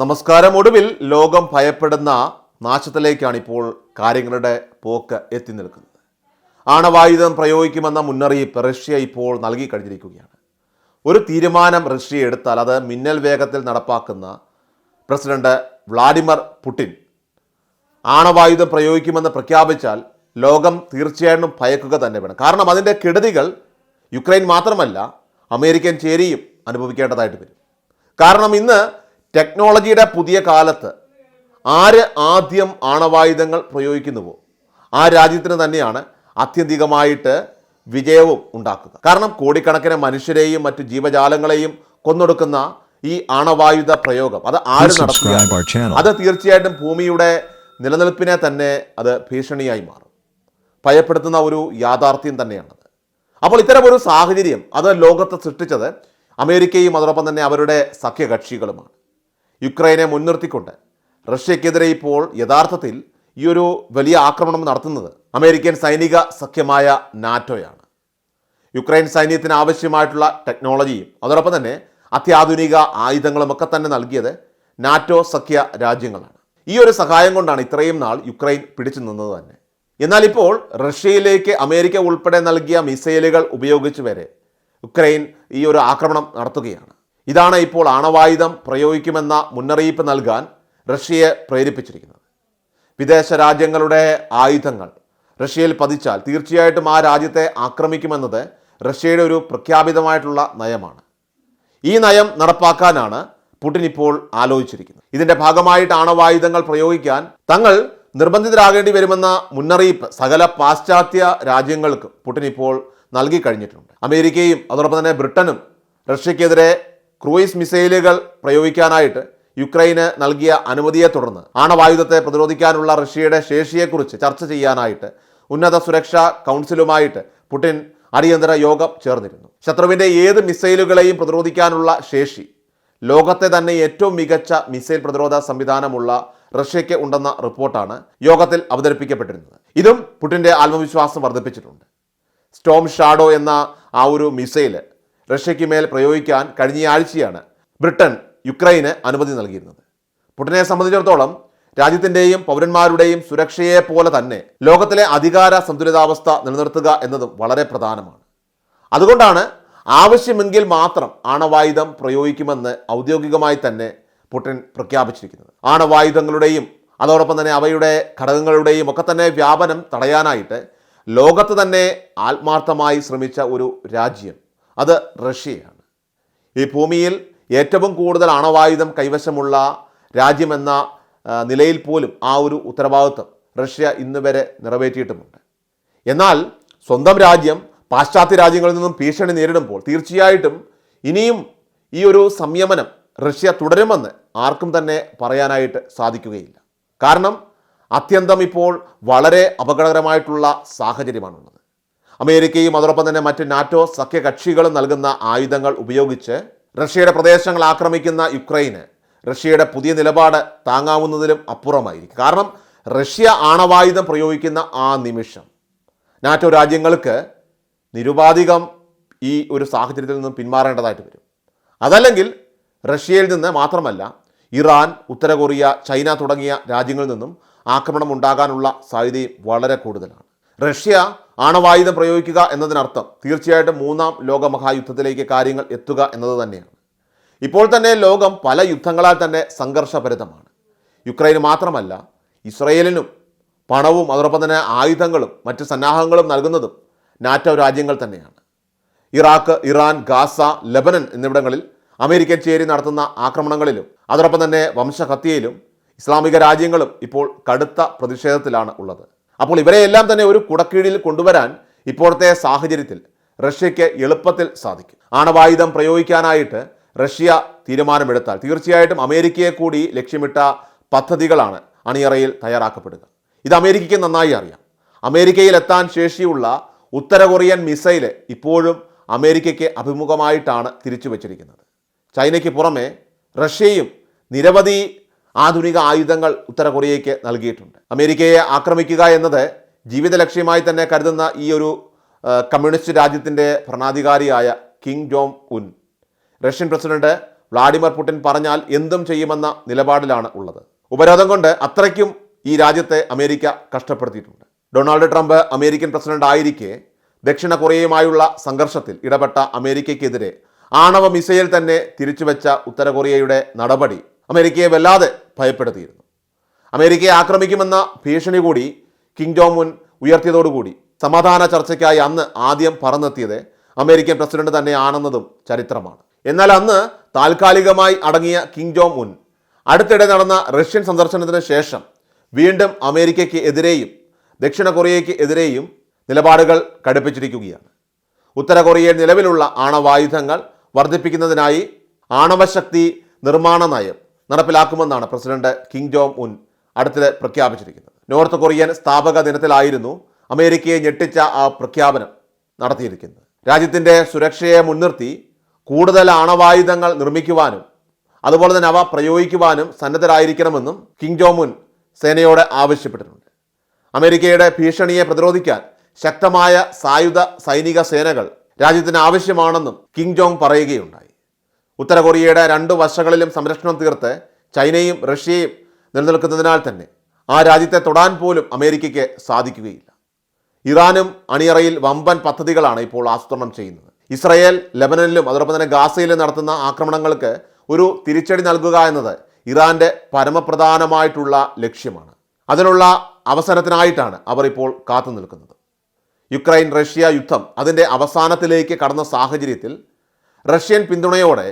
നമസ്കാരം. ഒടുവിൽ ലോകം ഭയപ്പെടുന്ന നാശത്തിലേക്കാണ് ഇപ്പോൾ കാര്യങ്ങളുടെ പോക്ക് എത്തി നിൽക്കുന്നത്. ആണവായുധം പ്രയോഗിക്കുമെന്ന മുന്നറിയിപ്പ് റഷ്യ ഇപ്പോൾ നൽകി കഴിഞ്ഞിരിക്കുകയാണ്. ഒരു തീരുമാനം റഷ്യ എടുത്താൽ അത് മിന്നൽ വേഗത്തിൽ നടപ്പാക്കുന്ന പ്രസിഡന്റ് വ്ളാഡിമിർ പുടിൻ. ആണവായുധം പ്രയോഗിക്കുമെന്ന് പ്രഖ്യാപിച്ചാൽ ലോകം തീർച്ചയായിട്ടും ഭയക്കുക തന്നെ വേണം. കാരണം അതിന്റെ കെടുതികൾ യുക്രൈൻ മാത്രമല്ല അമേരിക്കൻ ചേരിയും അനുഭവിക്കേണ്ടതായിട്ട് വരും. കാരണം ഇന്ന് ടെക്നോളജിയുടെ പുതിയ കാലത്ത് ആര് ആദ്യം ആണവായുധങ്ങൾ പ്രയോഗിക്കുന്നുവോ? ആ രാജ്യത്തിന് തന്നെയാണ് ആത്യന്തികമായിട്ട് വിജയവും ഉണ്ടാക്കുക. കാരണം കോടിക്കണക്കിന് മനുഷ്യരെയും മറ്റു ജീവജാലങ്ങളെയും കൊന്നൊടുക്കുന്ന ഈ ആണവായുധ പ്രയോഗം. അത് ആര് നടത്തുകയാണ്? നടത്തുക അത് തീർച്ചയായിട്ടും ഭൂമിയുടെ നിലനിൽപ്പിനെ തന്നെ അത് ഭീഷണിയായി മാറും. ഭയപ്പെടുത്തുന്ന ഒരു യാഥാർത്ഥ്യം തന്നെയാണത്. അപ്പോൾ ഇത്തരം ഒരു സാഹചര്യം അത് ലോകത്ത് സൃഷ്ടിച്ചത് അമേരിക്കയും അതോടൊപ്പം തന്നെ അവരുടെ സഖ്യകക്ഷികളുമാണ്. യുക്രൈനെ മുൻനിർത്തിക്കൊണ്ട് റഷ്യക്കെതിരെ ഇപ്പോൾ യഥാർത്ഥത്തിൽ ഈ ഒരു വലിയ ആക്രമണം നടത്തുന്നത് അമേരിക്കൻ സൈനിക സഖ്യമായ നാറ്റോയാണ്. യുക്രൈൻ സൈന്യത്തിന് ആവശ്യമായിട്ടുള്ള ടെക്നോളജിയും അതോടൊപ്പം തന്നെ അത്യാധുനിക ആയുധങ്ങളും ഒക്കെ തന്നെ നൽകിയത് നാറ്റോ സഖ്യ രാജ്യങ്ങളാണ്. ഈ ഒരു സഹായം കൊണ്ടാണ് ഇത്രയും നാൾ യുക്രൈൻ പിടിച്ചു നിന്നത് തന്നെ. എന്നാൽ ഇപ്പോൾ റഷ്യയിലേക്ക് അമേരിക്ക ഉൾപ്പെടെ നൽകിയ മിസൈലുകൾ ഉപയോഗിച്ച് വരെ യുക്രൈൻ ഈ ഒരു ആക്രമണം നടത്തുകയാണ്. ഇതാണ് ഇപ്പോൾ ആണവായുധം പ്രയോഗിക്കുമെന്ന മുന്നറിയിപ്പ് നൽകാൻ റഷ്യയെ പ്രേരിപ്പിച്ചിരിക്കുന്നത്. വിദേശ രാജ്യങ്ങളുടെ ആയുധങ്ങൾ റഷ്യയിൽ പതിച്ചാൽ തീർച്ചയായിട്ടും ആ രാജ്യത്തെ ആക്രമിക്കുമെന്നത് റഷ്യയുടെ ഒരു പ്രഖ്യാപിതമായിട്ടുള്ള നയമാണ്. ഈ നയം നടപ്പാക്കാനാണ് പുടിൻ ഇപ്പോൾ ആലോചിച്ചിരിക്കുന്നത്. ഇതിന്റെ ഭാഗമായിട്ട് ആണവായുധങ്ങൾ പ്രയോഗിക്കാൻ തങ്ങൾ നിർബന്ധിതരാകേണ്ടി വരുമെന്ന മുന്നറിയിപ്പ് സകല പാശ്ചാത്യ രാജ്യങ്ങൾക്കും പുടിൻ ഇപ്പോൾ നൽകി കഴിഞ്ഞിട്ടുണ്ട്. അമേരിക്കയും അതോടൊപ്പം തന്നെ ബ്രിട്ടനും റഷ്യക്കെതിരെ ക്രൂയിസ് മിസൈലുകൾ പ്രയോഗിക്കാനായിട്ട് യുക്രൈന് നൽകിയ അനുമതിയെ തുടർന്ന് ആണവായുധത്തെ പ്രതിരോധിക്കാനുള്ള റഷ്യയുടെ ശേഷിയെക്കുറിച്ച് ചർച്ച ചെയ്യാനായിട്ട് ഉന്നത സുരക്ഷാ കൗൺസിലുമായിട്ട് പുടിൻ അടിയന്തര യോഗം ചേർന്നിരുന്നു. ശത്രുവിന്റെ ഏത് മിസൈലുകളെയും പ്രതിരോധിക്കാനുള്ള ശേഷി ലോകത്തെ തന്നെ ഏറ്റവും മികച്ച മിസൈൽ പ്രതിരോധ സംവിധാനമുള്ള റഷ്യയ്ക്ക് ഉണ്ടെന്ന റിപ്പോർട്ടാണ് യോഗത്തിൽ അവതരിപ്പിക്കപ്പെട്ടിരുന്നത്. ഇതും പുടിന്റെ ആത്മവിശ്വാസം വർദ്ധിപ്പിച്ചിട്ടുണ്ട്. സ്റ്റോം ഷാഡോ എന്ന ആ ഒരു മിസൈൽ റഷ്യയ്ക്ക് മേൽ പ്രയോഗിക്കാൻ കഴിഞ്ഞ ആഴ്ചയാണ് ബ്രിട്ടൻ യുക്രൈന് അനുമതി നൽകിയിരുന്നത്. പുടിനെ സംബന്ധിച്ചിടത്തോളം രാജ്യത്തിന്റെയും പൗരന്മാരുടെയും സുരക്ഷയെ പോലെ തന്നെ ലോകത്തിലെ അധികാര സന്തുലിതാവസ്ഥ നിലനിർത്തുക എന്നതും വളരെ പ്രധാനമാണ്. അതുകൊണ്ടാണ് ആവശ്യമെങ്കിൽ മാത്രം ആണവായുധം പ്രയോഗിക്കുമെന്ന് ഔദ്യോഗികമായി തന്നെ പുടിൻ പ്രഖ്യാപിച്ചിരിക്കുന്നത്. ആണവായുധങ്ങളുടെയും അതോടൊപ്പം തന്നെ അവയുടെ ഘടകങ്ങളുടെയും ഒക്കെ തന്നെ വ്യാപനം തടയാനായിട്ട് ലോകത്ത് തന്നെ ആത്മാർത്ഥമായി ശ്രമിച്ച ഒരു രാജ്യം അത് റഷ്യയാണ്. ഈ ഭൂമിയിൽ ഏറ്റവും കൂടുതൽ അണവായുധം കൈവശമുള്ള രാജ്യമെന്ന നിലയിൽ പോലും ആ ഒരു ഉത്തരവാദിത്വം റഷ്യ ഇന്ന് വരെ നിറവേറ്റിയിട്ടുമുണ്ട്. എന്നാൽ സ്വന്തം രാജ്യം പാശ്ചാത്യ രാജ്യങ്ങളിൽ നിന്നും ഭീഷണി നേരിടുമ്പോൾ തീർച്ചയായിട്ടും ഇനിയും ഈ ഒരു സംയമനം റഷ്യ തുടരുമെന്ന് ആർക്കും തന്നെ പറയാനായിട്ട് സാധിക്കുകയില്ല. കാരണം അത്യന്തം ഇപ്പോൾ വളരെ അപകടകരമായിട്ടുള്ള സാഹചര്യമാണുള്ളത്. അമേരിക്കയും അതോടൊപ്പം തന്നെ മറ്റ് നാറ്റോ സഖ്യകക്ഷികളും നൽകുന്ന ആയുധങ്ങൾ ഉപയോഗിച്ച് റഷ്യയുടെ പ്രദേശങ്ങൾ ആക്രമിക്കുന്ന യുക്രൈന് റഷ്യയുടെ പുതിയ നിലപാട് താങ്ങാവുന്നതിലും അപ്പുറമായിരിക്കും. കാരണം റഷ്യ ആണവായുധം പ്രയോഗിക്കുന്ന ആ നിമിഷം നാറ്റോ രാജ്യങ്ങൾക്ക് നിരുപാധികം ഈ ഒരു സാഹചര്യത്തിൽ നിന്നും പിന്മാറേണ്ടതായിട്ട് വരും. അതല്ലെങ്കിൽ റഷ്യയിൽ നിന്ന് മാത്രമല്ല ഇറാൻ ഉത്തര കൊറിയ ചൈന തുടങ്ങിയ രാജ്യങ്ങളിൽ നിന്നും ആക്രമണം ഉണ്ടാകാനുള്ള സാധ്യതയും വളരെ കൂടുതലാണ്. റഷ്യ ആണവായുധം പ്രയോഗിക്കുക എന്നതിനർത്ഥം തീർച്ചയായിട്ടും മൂന്നാം ലോക മഹായുദ്ധത്തിലേക്ക് കാര്യങ്ങൾ എത്തുക എന്നത് തന്നെയാണ്. ഇപ്പോൾ തന്നെ ലോകം പല യുദ്ധങ്ങളാൽ തന്നെ സംഘർഷഭരിതമാണ്. യുക്രൈന് മാത്രമല്ല ഇസ്രയേലിനും പണവും അതോടൊപ്പം തന്നെ ആയുധങ്ങളും മറ്റ് സന്നാഹങ്ങളും നൽകുന്നതും നാറ്റോ രാജ്യങ്ങൾ തന്നെയാണ്. ഇറാഖ് ഇറാൻ ഗാസ ലബനൻ എന്നിവിടങ്ങളിൽ അമേരിക്കൻ ചേരി നടത്തുന്ന ആക്രമണങ്ങളിലും അതോടൊപ്പം തന്നെ വംശഹത്യയിലും ഇസ്ലാമിക രാജ്യങ്ങളും ഇപ്പോൾ കടുത്ത പ്രതിഷേധത്തിലാണ് ഉള്ളത്. അപ്പോൾ ഇവരെയെല്ലാം തന്നെ ഒരു കുടക്കീഴിൽ കൊണ്ടുവരാൻ ഇപ്പോഴത്തെ സാഹചര്യത്തിൽ റഷ്യയ്ക്ക് എളുപ്പത്തിൽ സാധിക്കും. ആണവായുധം പ്രയോഗിക്കാനായിട്ട് റഷ്യ തീരുമാനമെടുത്താൽ തീർച്ചയായിട്ടും അമേരിക്കയെ കൂടി ലക്ഷ്യമിട്ട പദ്ധതികളാണ് അണിയറയിൽ തയ്യാറാക്കപ്പെടുക. ഇത് അമേരിക്കയ്ക്ക് നന്നായി അറിയാം. അമേരിക്കയിൽ എത്താൻ ശേഷിയുള്ള ഉത്തര കൊറിയൻ മിസൈൽ ഇപ്പോഴും അമേരിക്കയ്ക്ക് അഭിമുഖമായിട്ടാണ് തിരിച്ചു വച്ചിരിക്കുന്നത് ചൈനയ്ക്ക് പുറമെ റഷ്യയും നിരവധി ആധുനിക ആയുധങ്ങൾ ഉത്തര കൊറിയയ്ക്ക് നൽകിയിട്ടുണ്ട്. അമേരിക്കയെ ആക്രമിക്കുക എന്നത് ജീവിത ലക്ഷ്യമായി തന്നെ കരുതുന്ന ഈ ഒരു കമ്മ്യൂണിസ്റ്റ് രാജ്യത്തിന്റെ ഭരണാധികാരിയായ Kim Jong Un. Russian president Vladimir Putin പറഞ്ഞാൽ എന്തും ചെയ്യുമെന്ന നിലപാടിലാണ് ഉള്ളത്. ഉപരോധം കൊണ്ട് അത്രയ്ക്കും ഈ രാജ്യത്തെ അമേരിക്ക കഷ്ടപ്പെടുത്തിയിട്ടുണ്ട്. ഡൊണാൾഡ് ട്രംപ് അമേരിക്കൻ പ്രസിഡന്റ് ആയിരിക്കെ ദക്ഷിണ കൊറിയയുമായുള്ള സംഘർഷത്തിൽ ഇടപെട്ട അമേരിക്കയ്ക്കെതിരെ ആണവ മിസൈൽ തന്നെ തിരിച്ചുവെച്ച ഉത്തര കൊറിയയുടെ നടപടി അമേരിക്കയെ വല്ലാതെ ഭയപ്പെടുത്തിയിരുന്നു. അമേരിക്കയെ ആക്രമിക്കുമെന്ന ഭീഷണി കൂടി കിങ് ജോങ് മുൻ ഉയർത്തിയതോടുകൂടി സമാധാന ചർച്ചയ്ക്കായി അന്ന് ആദ്യം പറന്നെത്തിയത് അമേരിക്കൻ പ്രസിഡന്റ് തന്നെയാണെന്നതും ചരിത്രമാണ്. എന്നാൽ അന്ന് താൽക്കാലികമായി അടങ്ങിയ കിങ് ജോങ് മുൻ അടുത്തിടെ നടന്ന റഷ്യൻ സന്ദർശനത്തിന് ശേഷം വീണ്ടും അമേരിക്കയ്ക്ക് എതിരെയും ദക്ഷിണ കൊറിയയ്ക്ക് എതിരെയും നിലപാടുകൾ കടുപ്പിച്ചിരിക്കുകയാണ്. ഉത്തര കൊറിയയിൽ നിലവിലുള്ള ആണവായുധങ്ങൾ വർദ്ധിപ്പിക്കുന്നതിനായി ആണവശക്തി നിർമ്മാണ നയം നടപ്പിലാക്കുമെന്നാണ് പ്രസിഡന്റ് കിങ് ജോങ് ഉൻ അടുത്തിടെ പ്രഖ്യാപിച്ചിരിക്കുന്നത്. നോർത്ത് കൊറിയൻ സ്ഥാപക ദിനത്തിലായിരുന്നു അമേരിക്കയെ ഞെട്ടിച്ച ആ പ്രഖ്യാപനം നടത്തിയിരിക്കുന്നത്. രാജ്യത്തിന്റെ സുരക്ഷയെ മുൻനിർത്തി കൂടുതൽ ആണവായുധങ്ങൾ നിർമ്മിക്കുവാനും അതുപോലെ തന്നെ അവ പ്രയോഗിക്കുവാനും സന്നദ്ധരായിരിക്കണമെന്നും കിങ് ജോമുൻ സേനയോട് ആവശ്യപ്പെട്ടിട്ടുണ്ട്. അമേരിക്കയുടെ ഭീഷണിയെ പ്രതിരോധിക്കാൻ ശക്തമായ സായുധ സൈനിക സേനകൾ രാജ്യത്തിന് ആവശ്യമാണെന്നും കിങ് ജോങ് പറയുകയുണ്ടായി. ഉത്തര കൊറിയയുടെ രണ്ട് വശങ്ങളിലും സംരക്ഷണം തീർത്ത് ചൈനയും റഷ്യയും നിലനിൽക്കുന്നതിനാൽ തന്നെ ആ രാജ്യത്തെ തൊടാൻ പോലും അമേരിക്കയ്ക്ക് സാധിക്കുകയില്ല. ഇറാനും അണിയറയിൽ വമ്പൻ പദ്ധതികളാണ് ഇപ്പോൾ ആസൂത്രണം ചെയ്യുന്നത്. ഇസ്രയേൽ ലെബനനിലും അതോടൊപ്പം തന്നെ ഗാസയിലും നടത്തുന്ന ആക്രമണങ്ങൾക്ക് ഒരു തിരിച്ചടി നൽകുക എന്നത് ഇറാന്റെ പരമപ്രധാനമായിട്ടുള്ള ലക്ഷ്യമാണ്. അതിനുള്ള അവസരത്തിനായിട്ടാണ് അവർ ഇപ്പോൾ കാത്തു നിൽക്കുന്നത്. യുക്രൈൻ റഷ്യ യുദ്ധം അതിന്റെ അവസാനത്തിലേക്ക് കടന്ന സാഹചര്യത്തിൽ റഷ്യൻ പിന്തുണയോടെ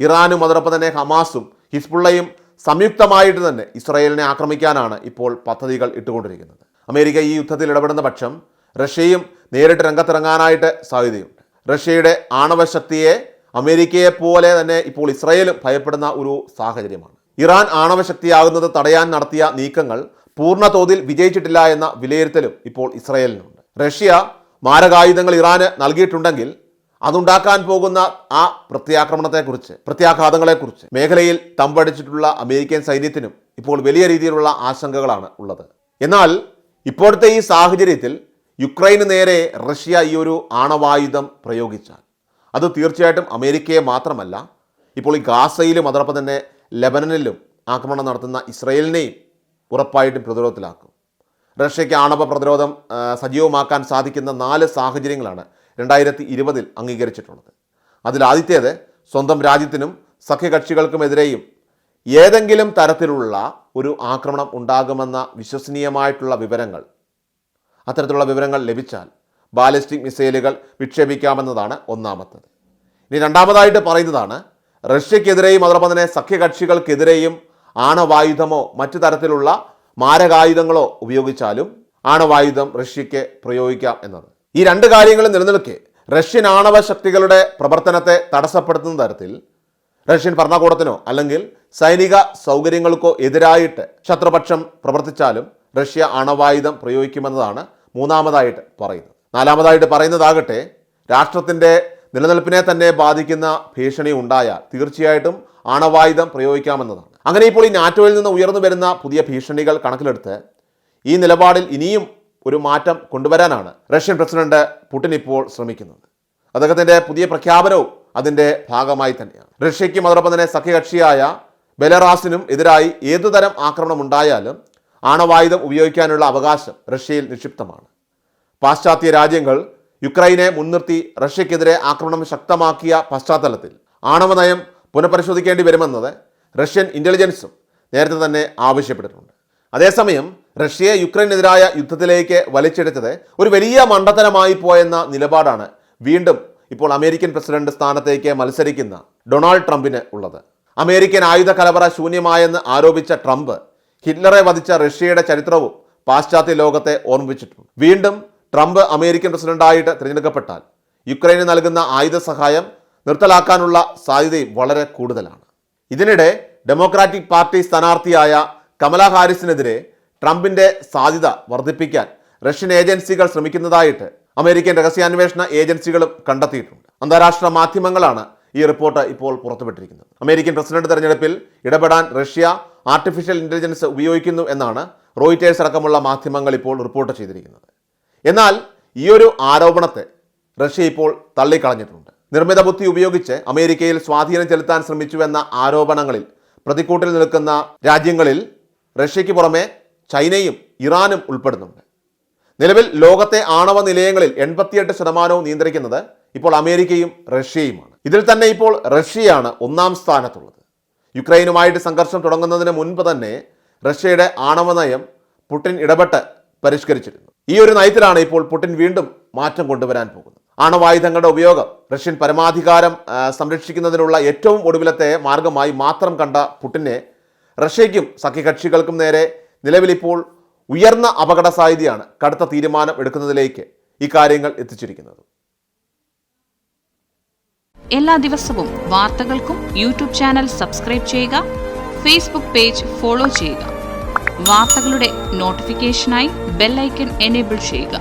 ഇറാനും അതോടൊപ്പം തന്നെ ഹമാസും ഹിസ്ബുള്ളയും സംയുക്തമായിട്ട് തന്നെ ഇസ്രായേലിനെ ആക്രമിക്കാനാണ് ഇപ്പോൾ പദ്ധതികൾ ഇട്ടുകൊണ്ടിരിക്കുന്നത്. അമേരിക്ക ഈ യുദ്ധത്തിൽ ഇടപെടുന്ന പക്ഷം റഷ്യയും നേരിട്ട് രംഗത്തിറങ്ങാനായിട്ട് സാധ്യതയുണ്ട്. റഷ്യയുടെ ആണവശക്തിയെ അമേരിക്കയെ പോലെ തന്നെ ഇപ്പോൾ ഇസ്രായേലും ഭയപ്പെടുന്ന ഒരു സാഹചര്യമാണ്. ഇറാൻ ആണവശക്തിയാകുന്നത് തടയാൻ നടത്തിയ നീക്കങ്ങൾ പൂർണ തോതിൽ വിജയിച്ചിട്ടില്ല എന്ന വിലയിരുത്തലും ഇപ്പോൾ ഇസ്രായേലിനുണ്ട്. റഷ്യ മാരകായുധങ്ങൾ ഇറാന് നൽകിയിട്ടുണ്ടെങ്കിൽ അതുണ്ടാക്കാൻ പോകുന്ന ആ പ്രത്യാക്രമണത്തെക്കുറിച്ച് പ്രത്യാഘാതങ്ങളെക്കുറിച്ച് മേഖലയിൽ തമ്പടിച്ചിട്ടുള്ള അമേരിക്കൻ സൈന്യത്തിനും ഇപ്പോൾ വലിയ രീതിയിലുള്ള ആശങ്കകളാണ് ഉള്ളത്. എന്നാൽ ഇപ്പോഴത്തെ ഈ സാഹചര്യത്തിൽ യുക്രൈന് നേരെ റഷ്യ ഈ ഒരു ആണവായുധം പ്രയോഗിച്ചാൽ അത് തീർച്ചയായിട്ടും അമേരിക്കയെ മാത്രമല്ല ഇപ്പോൾ ഈ ഗാസയിലും അതോടൊപ്പം തന്നെ ലെബനനിലും ആക്രമണം നടത്തുന്ന ഇസ്രയേലിനെയും ഉറപ്പായിട്ടും പ്രതിരോധത്തിലാക്കും. റഷ്യയ്ക്ക് ആണവ പ്രതിരോധം സജീവമാക്കാൻ സാധിക്കുന്ന നാല് സാഹചര്യങ്ങളാണ് രണ്ടായിരത്തി ഇരുപതിൽ അംഗീകരിച്ചിട്ടുള്ളത്. അതിൽ ആദ്യത്തേത് സ്വന്തം രാജ്യത്തിനും സഖ്യകക്ഷികൾക്കുമെതിരെയും ഏതെങ്കിലും തരത്തിലുള്ള ഒരു ആക്രമണം ഉണ്ടാകുമെന്ന വിശ്വസനീയമായിട്ടുള്ള വിവരങ്ങൾ അത്തരത്തിലുള്ള വിവരങ്ങൾ ലഭിച്ചാൽ ബാലിസ്റ്റിക് മിസൈലുകൾ വിക്ഷേപിക്കാമെന്നതാണ് ഒന്നാമത്തത്. ഇനി രണ്ടാമതായിട്ട് പറയുന്നതാണ് റഷ്യക്കെതിരെയും അതോടൊപ്പം തന്നെ സഖ്യകക്ഷികൾക്കെതിരെയും ആണവായുധമോ മറ്റു തരത്തിലുള്ള മാരകായുധങ്ങളോ ഉപയോഗിച്ചാലും ആണവായുധം റഷ്യയ്ക്ക് പ്രയോഗിക്കാം എന്നത്. ഈ രണ്ട് കാര്യങ്ങളും നിലനിൽക്കെ. റഷ്യൻ ആണവ ശക്തികളുടെ പ്രവർത്തനത്തെ തടസ്സപ്പെടുത്തുന്ന തരത്തിൽ റഷ്യൻ ഭരണകൂടത്തിനോ അല്ലെങ്കിൽ സൈനിക സൗകര്യങ്ങൾക്കോ എതിരായിട്ട് ശത്രുപക്ഷം പ്രവർത്തിച്ചാലും റഷ്യ ആണവായുധം പ്രയോഗിക്കുമെന്നതാണ് മൂന്നാമതായിട്ട് പറയുന്നത്. നാലാമതായിട്ട് പറയുന്നതാകട്ടെ രാഷ്ട്രത്തിന്റെ നിലനിൽപ്പിനെ തന്നെ ബാധിക്കുന്ന ഭീഷണി ഉണ്ടായാൽ തീർച്ചയായിട്ടും ആണവായുധം പ്രയോഗിക്കാമെന്നതാണ്. അങ്ങനെ ഇപ്പോൾ ഈ നാറ്റോയിൽ നിന്ന് ഉയർന്നു വരുന്ന പുതിയ ഭീഷണികൾ കണക്കിലെടുത്ത് ഈ നിലപാടിൽ ഇനിയും ഒരു മാറ്റം കൊണ്ടുവരാനാണ് റഷ്യൻ പ്രസിഡന്റ് പുടിൻ ഇപ്പോൾ ശ്രമിക്കുന്നത്. അദ്ദേഹത്തിന്റെ പുതിയ പ്രഖ്യാപനവും അതിന്റെ ഭാഗമായി തന്നെയാണ്. റഷ്യയ്ക്കും അതോടൊപ്പം തന്നെ സഖ്യകക്ഷിയായ ബെലറാസിനും എതിരായി ഏതുതരം ആക്രമണം ഉണ്ടായാലും ആണവായുധം ഉപയോഗിക്കാനുള്ള അവകാശം റഷ്യയിൽ നിക്ഷിപ്തമാണ്. പാശ്ചാത്യ രാജ്യങ്ങൾ യുക്രൈനെ മുൻനിർത്തി റഷ്യക്കെതിരെ ആക്രമണം ശക്തമാക്കിയ പശ്ചാത്തലത്തിൽ ആണവ നയം പുനഃപരിശോധിക്കേണ്ടി വരുമെന്നത് റഷ്യൻ ഇന്റലിജൻസും നേരത്തെ തന്നെ ആവശ്യപ്പെട്ടിട്ടുണ്ട്. അതേസമയം റഷ്യയെ യുക്രൈനെതിരായ യുദ്ധത്തിലേക്ക് വലിച്ചെടുത്തത് ഒരു വലിയ മണ്ടത്തരമായി പോയെന്ന നിലപാടാണ് വീണ്ടും ഇപ്പോൾ അമേരിക്കൻ പ്രസിഡന്റ് സ്ഥാനത്തേക്ക് മത്സരിക്കുന്ന ഡൊണാൾഡ് ട്രംപിന് ഉള്ളത്. അമേരിക്കൻ ആയുധ കലവറ ശൂന്യമായെന്ന് ആരോപിച്ച ട്രംപ് ഹിറ്റ്ലറെ വധിച്ച റഷ്യയുടെ ചരിത്രവും പാശ്ചാത്യ ലോകത്തെ ഓർമ്മിപ്പിച്ചിട്ടുണ്ട്. വീണ്ടും ട്രംപ് അമേരിക്കൻ പ്രസിഡന്റായിട്ട് തിരഞ്ഞെടുക്കപ്പെട്ടാൽ യുക്രൈന് നൽകുന്ന ആയുധ സഹായം നിർത്തലാക്കാനുള്ള സാധ്യതയും വളരെ കൂടുതലാണ്. ഇതിനിടെ ഡെമോക്രാറ്റിക് പാർട്ടി സ്ഥാനാർത്ഥിയായ കമലാ ഹാരിസിനെതിരെ ട്രംപിന്റെ സാധ്യത വർദ്ധിപ്പിക്കാൻ റഷ്യൻ ഏജൻസികൾ ശ്രമിക്കുന്നതായിട്ട് അമേരിക്കൻ രഹസ്യാന്വേഷണ ഏജൻസികളും കണ്ടെത്തിയിട്ടുണ്ട്. അന്താരാഷ്ട്ര മാധ്യമങ്ങളാണ് ഈ റിപ്പോർട്ട് ഇപ്പോൾ പുറത്തുവിട്ടിരിക്കുന്നത്. അമേരിക്കൻ പ്രസിഡന്റ് തെരഞ്ഞെടുപ്പിൽ ഇടപെടാൻ റഷ്യ ആർട്ടിഫിഷ്യൽ ഇന്റലിജൻസ് ഉപയോഗിക്കുന്നു എന്നാണ് റോയിറ്റേഴ്സ് അടക്കമുള്ള മാധ്യമങ്ങൾ ഇപ്പോൾ റിപ്പോർട്ട് ചെയ്തിരിക്കുന്നത്. എന്നാൽ ഈ ഒരു ആരോപണത്തെ റഷ്യ ഇപ്പോൾ തള്ളിക്കളഞ്ഞിട്ടുണ്ട്. നിർമ്മിത ബുദ്ധി ഉപയോഗിച്ച് അമേരിക്കയിൽ സ്വാധീനം ചെലുത്താൻ ശ്രമിച്ചുവെന്ന ആരോപണങ്ങളിൽ പ്രതിക്കൂട്ടിൽ നിൽക്കുന്ന രാജ്യങ്ങളിൽ റഷ്യയ്ക്ക് പുറമെ ചൈനയും ഇറാനും ഉൾപ്പെടുന്നുണ്ട്. നിലവിൽ ലോകത്തെ ആണവ നിലയങ്ങളിൽ എൺപത്തിയെട്ട് ശതമാനവും നിയന്ത്രിക്കുന്നത് ഇപ്പോൾ അമേരിക്കയും റഷ്യയുമാണ്. ഇതിൽ തന്നെ ഇപ്പോൾ റഷ്യയാണ് ഒന്നാം സ്ഥാനത്തുള്ളത്. യുക്രൈനുമായിട്ട് സംഘർഷം തുടങ്ങുന്നതിന് മുൻപ് തന്നെ റഷ്യയുടെ ആണവ നയം പുടിൻ ഇടപെട്ട് പരിഷ്കരിച്ചിരുന്നു. ഈ ഒരു നയത്തിലാണ് ഇപ്പോൾ പുടിൻ വീണ്ടും മാറ്റം കൊണ്ടുവരാൻ പോകുന്നത്. ആണവായുധങ്ങളുടെ ഉപയോഗം റഷ്യൻ പരമാധികാരം സംരക്ഷിക്കുന്നതിനുള്ള ഏറ്റവും ഒടുവിലത്തെ മാർഗമായി മാത്രം കണ്ട പുടിനെ റഷ്യയ്ക്കും സഖ്യകക്ഷികൾക്കും നേരെ നിലവിലിപ്പോൾ ഉയർന്ന അപകട സാധ്യതയാണ് കടുത്ത തീരുമാനം എടുക്കുന്നതിലേക്ക് ഈ കാര്യങ്ങൾ എത്തിച്ചിരിക്കുന്നത്. എല്ലാ ദിവസവും വാർത്തകൾക്കും യൂട്യൂബ് ചാനൽ സബ്സ്ക്രൈബ് ചെയ്യുക ഫേസ്ബുക്ക് പേജ് ഫോളോ ചെയ്യുക. വാർത്തകളുടെ നോട്ടിഫിക്കേഷനായി ബെല്ലൈക്കൺ എനേബിൾ ചെയ്യുക.